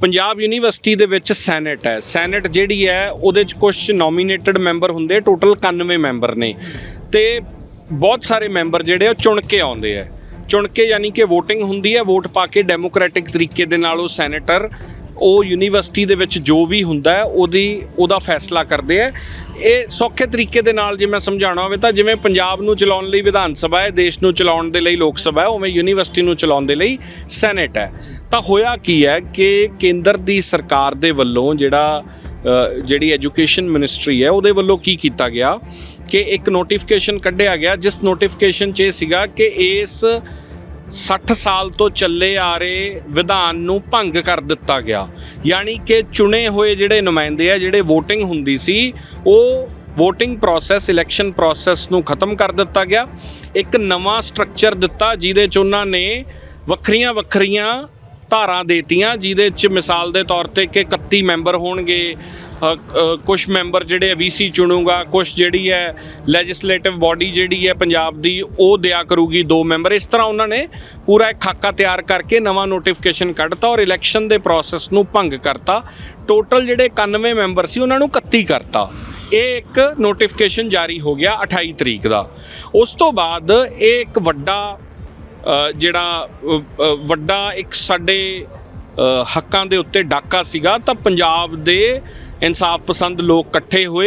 Punjab university ਦੇ ਵਿੱਚ senate ਹੈ। ਸੈਨੇਟ ਜਿਹੜੀ ਹੈ, ਉਹਦੇ ਚ ਕੁਝ ਨੋਮੀਨੇਟਡ ਮੈਂਬਰ ਹੁੰਦੇ ਟੋਟਲ 91 ਮੈਂਬਰ ਨੇ। ਤੇ ਬਹੁਤ ਸਾਰੇ ਮੈਂਬਰ ਜਿਹੜੇ ਉਹ ਚੁਣ ਕੇ ਆਉਂਦੇ ਆ। ਚੁਣ ਕੇ ਯਾਨੀ ਕਿ VOTING ਹੁੰਦੀ ਹੈ ਵੋਟ ਪਾ ਕੇ ਡੈਮੋਕ੍ਰੈਟਿਕ ਤਰੀਕੇ ਦੇ ਨਾਲ ਉਹ ਸੈਨੇਟਰ ਉਹ ਯੂਨੀਵਰਸਿਟੀ ਦੇ ਵਿੱਚ ਜੋ ਵੀ ਹੁੰਦਾ ਹੈ, ਉਹਦੀ, ਉਹਦਾ ਫੈਸਲਾ ਕਰਦੇ ਆ। ਇਹ ਸੌਖੇ ਤਰੀਕੇ ਦੇ ਨਾਲ ਜੇ ਮੈਂ ਸਮਝਾਉਣਾ ਹੋਵੇ ਤਾਂ ਜਿਵੇਂ ਪੰਜਾਬ ਨੂੰ ਚਲਾਉਣ ਲਈ ਵਿਧਾਨ ਸਭਾ ਹੈ, ਦੇਸ਼ ਨੂੰ ਚਲਾਉਣ ਦੇ ਲਈ ਲੋਕ ਸਭਾ ਹੈ, ਉਵੇਂ ਯੂਨੀਵਰਸਿਟੀ ਨੂੰ ਚਲਾਉਣ ਦੇ ਲਈ ਸੈਨੇਟ ਹੈ। ਤਾਂ ਹੋਇਆ ਕੀ ਹੈ ਕਿ ਕੇਂਦਰ ਦੀ ਸਰਕਾਰ ਦੇ ਵੱਲੋਂ ਜਿਹੜਾ ਜਿਹੜੀ ਐਜੂਕੇਸ਼ਨ ਮਿਨਿਸਟਰੀ ਹੈ, ਉਹਦੇ ਵੱਲੋਂ ਕੀ ਕੀਤਾ ਗਿਆ ਕਿ ਇੱਕ ਨੋਟੀਫਿਕੇਸ਼ਨ ਕੱਢਿਆ ਗਿਆ, ਜਿਸ ਨੋਟੀਫਿਕੇਸ਼ਨ 'ਚ ਇਹ ਸੀਗਾ ਕਿ ਇਸ 60 ਸਾਲ ਤੋਂ ਚੱਲੇ ਆ ਰਹੇ ਵਿਧਾਨ ਨੂੰ ਭੰਗ ਕਰ ਦਿੱਤਾ ਗਿਆ। ਯਾਨੀ ਕਿ ਚੁਣੇ ਹੋਏ ਜਿਹੜੇ ਨੁਮਾਇੰਦੇ ਆ, ਜਿਹੜੇ VOTING ਹੁੰਦੀ ਸੀ, ਉਹ VOTING ਪ੍ਰੋਸੈਸ ਇਲੈਕਸ਼ਨ ਪ੍ਰੋਸੈਸ ਨੂੰ ਖਤਮ ਕਰ ਦਿੱਤਾ ਗਿਆ। ਇੱਕ ਨਵਾਂ ਸਟਰਕਚਰ ਦਿੱਤਾ, ਜਿਹਦੇ ਚ ਉਹਨਾਂ ਨੇ ਵੱਖਰੀਆਂ ਵੱਖਰੀਆਂ ਧਾਰਾਂ ਦੇਤੀਆਂ, ਜਿਹਦੇ ਚ ਮਿਸਾਲ ਦੇ ਤੌਰ ਤੇ ਕਿ 31 ਮੈਂਬਰ ਹੋਣਗੇ। ਕੁਝ ਮੈਂਬਰ ਜਿਹੜੇ ਵੀਸੀ ਚੁਣੂਗਾ ਕੁਝ ਜਿਹੜੀ ਹੈ ਲੈਜਿਸਲੇਟਿਵ ਬਾਡੀ ਜਿਹੜੀ ਹੈ ਪੰਜਾਬ ਦੀ, ਉਹ ਦਿਆ ਕਰੂਗੀ ਦੋ ਮੈਂਬਰ। ਇਸ ਤਰ੍ਹਾਂ ਉਹਨਾਂ ਨੇ ਪੂਰਾ ਇੱਕ ਖਾਕਾ ਤਿਆਰ ਕਰਕੇ ਨਵਾਂ ਨੋਟੀਫਿਕੇਸ਼ਨ ਕੱਢਤਾ ਔਰ ਇਲੈਕਸ਼ਨ ਦੇ ਪ੍ਰੋਸੈਸ ਨੂੰ ਭੰਗ ਕਰਤਾ। ਟੋਟਲ ਜਿਹੜੇ 91 ਮੈਂਬਰ ਸੀ, ਉਹਨਾਂ ਨੂੰ 31 ਕਰਤਾ। ਇਹ ਇੱਕ ਨੋਟੀਫਿਕੇਸ਼ਨ ਜਾਰੀ ਹੋ ਗਿਆ 28 ਤਰੀਕ ਦਾ। ਉਸ ਤੋਂ ਬਾਅਦ ਇਹ ਇੱਕ ਵੱਡਾ ਜਿਹੜਾ ਵੱਡਾ ਇੱਕ ਸਾਡੇ ਹੱਕਾਂ ਦੇ ਉੱਤੇ ਡਾਕਾ ਸੀਗਾ, ਤਾਂ ਪੰਜਾਬ ਦੇ ਇਨਸਾਫ ਪਸੰਦ ਲੋਕ ਇਕੱਠੇ ਹੋਏ।